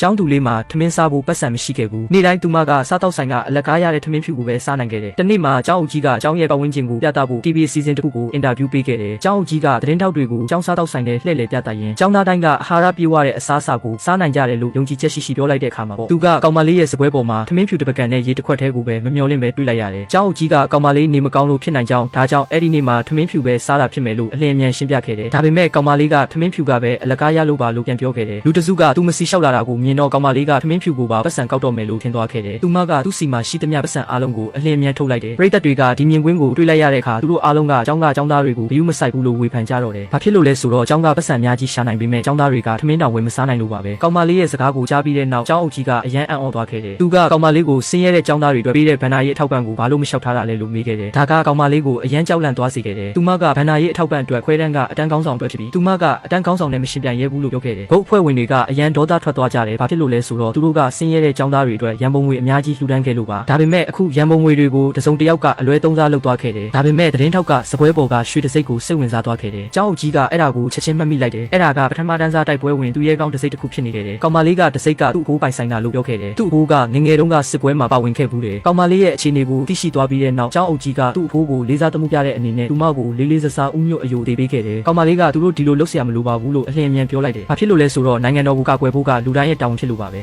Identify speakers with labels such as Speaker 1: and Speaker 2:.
Speaker 1: ကျောင်းသူလေးမှာထမင်းစားဖို့ပတ်စံမရှိခဲ့ဘူးနေ့တိုင်းသူမကစားတော့ဆိုင်ကအလက်ကားရတဲ့ထမင်းဖြူကိုပဲစားနိုင်ခဲ့တယ်တနေ့မှာကျောင်းအုပ်ကြီးကကျောင်းရဲ့ပတ်ဝန်းကျင်ကိုပြသဖို့ TV အစီအစဉ်တစ်ခုကိုအင်တာဗျူးပေးခဲ့တယ်ကျောင်းအုပ်ကြီးကသတင်းထောက်တွေကိုကျောင်းစားတော့ဆိုင်နဲ့လှည့်လည်ပြသရင်းကျောင်းသားတိုင်းကအာဟာရပြည့်ဝတဲ့အစားအစာကိုစားနိုင်ကြတယ်လို့ယုံကြည်ချက်ရှိရှိပြောလိုက်တဲ့အခါမှာပေါ့သူကကောင်မလေးရဲ့စပွဲပေါ်မှာထမင်းဖြူတစ်ပကံနဲ့ရေတစ်ခွက်ထဲကိုပဲမမျော်လင့်ပဲတွေးလိုက်ရတယ်ကျောင်းအုပ်ကြီးကကောင်မလေးနေမကောင်းလို့ဖြစ်နိုင်ကြောင်းဒါကြောင့်အဲ့ဒီနေ့မှာထမင်းဖြူပဲစားတာဖြစ်မယ်လို့အလင်းအမြန်ရှင်းပြခဲ့တယ်ဒါပေမဲ့ကောင်မလေးကထမင်းဖြူကပဲအလကားရလို့ပါလို့ပြန်ပြောခဲ့တယ်လူတစုကသူမစီလျှောက်လာတာကိုမြင်တော့ကောင်မလေးကထမင်းဖြူကိုပါပတ်စံကောက်တော့မယ်လို့ထင်သွားခဲ့တယ်သူမကသူ့စီမှာရှိသမျှပတ်စံအားလုံးကိုအလင်းအမြန်ထုတ်လိုက်တယ်ပရိသတ်တွေကဒီမြင်ကွင်းကိုတွေးလိုက်ရတဲ့အခါသူတို့အားလုံးကကျောင်းကကျောင်းသားတွေကိုဘီယူမဆိုင်ဘူးလို့ဝေဖန်ကြတော့တယ်ဘာဖြစ်လို့လဲဆိုတော့ကျောင်းကပတ်စံအများကြီးရှာနိုင်ပေမဲ့ကျောင်းသားတွေကထမင်းတောင်ဝယ်မစားနိုင်လို့ပါပဲကောင်မလေးရဲ့စကားကိုကြားပြီးတဲ့နောက်ကျောင်းအုပ်ကြီးကအရန်အံ့ဩသွားခဲ့တယ်သူကကောင်မလေးကိုဆင်းရဲတဲ့ကျောင်းသားတွေအတွက်ပေးတဲ့ဗန္နာရေးအထောက်ပံ့ကိုဘာလို့မလျှောက်ထားတာလဲလို့မေးခဲ့တယ်ဒါကကောင်မလေးကိုအရန်ကြောက်လန့်သွားစေခဲ့တယ်သူမကဗန္နာရေးအထောက်ပံ့အတွက်ခွဲတန်းကအတန်းကောင်းဆောင်အတွက်ဖြစ်ပြီးသူမကအတန်းကောင်းဆောင်နဲ့မရှင်ပြန်ရဲဘူးလို့ပြောခဲ့တယ်ဘုတ်အဖွဲ့ဝင်တွေကအရန်ဒေါသထွက်သွားကြတယ်ဘာဖြစ်လို့လဲဆိုတော့သူတို့ကဆင်းရဲတဲ့ကျောင်းသားတွေအတွက်ရန်ပုံငွေအများကြီးလှူဒန်းခဲ့လို့ပါဒါပေမဲ့အခုရန်ပုံငွေတွေကိုတစုံတစ်ယောက်ကအလွဲသုံးစားလုပ်သွားခဲ့တယ်ဒါပေမဲ့သတင်းထောက်ကစပွဲပေါ်ကရွှေတစိမ့်ကိုစိတ်ဝင်စားသွားခဲ့တယ်ကျောင်းအုပ်ကြီးကအဲ့ဒါကိုချက်ချင်းမှတ်မိလိုက်တယ်အဲ့ဒါကပထမတန်းစားတိုက်ပွဲဝင်သူရဲကောင်းတစိမ့်တစ်ခုဖြစ်နေခဲ့တယ်ကောင်မလေးကတစိမ့်ကသူ့ဘိုးပိုင်ဆိုင်တာလို့ပြောခဲ့တယ်သူ့ဘိုးကငယ်ငယ်တုန်းကစစ်ပွဲမှာပါဝင်ခဲ့ဘူးတယ်ကောင်မလေးရဲ့အခြေအနေကိုသိရှိသွားပြီးတဲ့နောက်ကျောင်းအုပ်ကြီးကသူ့ဘိုးကိုလေးစားသမှုပြတဲ့အနေနဲ့သူမကိုလေးလေးစားစားဥညွတ်အယိုသေးပေးခဲ့တယ်ကောင်မလေးကသူတို့ဒီလိုလုပ်เสียမလိုပါဘူးလို့အလင်းအမြန်ပြောလိုက်တယ်ဘာဖြစ်လို့လဲဆိုတော့နိုင်ငံတော်ကိုကာကွယ်ဖို့ကလူတိုင်းရဲ့တာ ဝန်ဖြစ်လို့ပါပဲ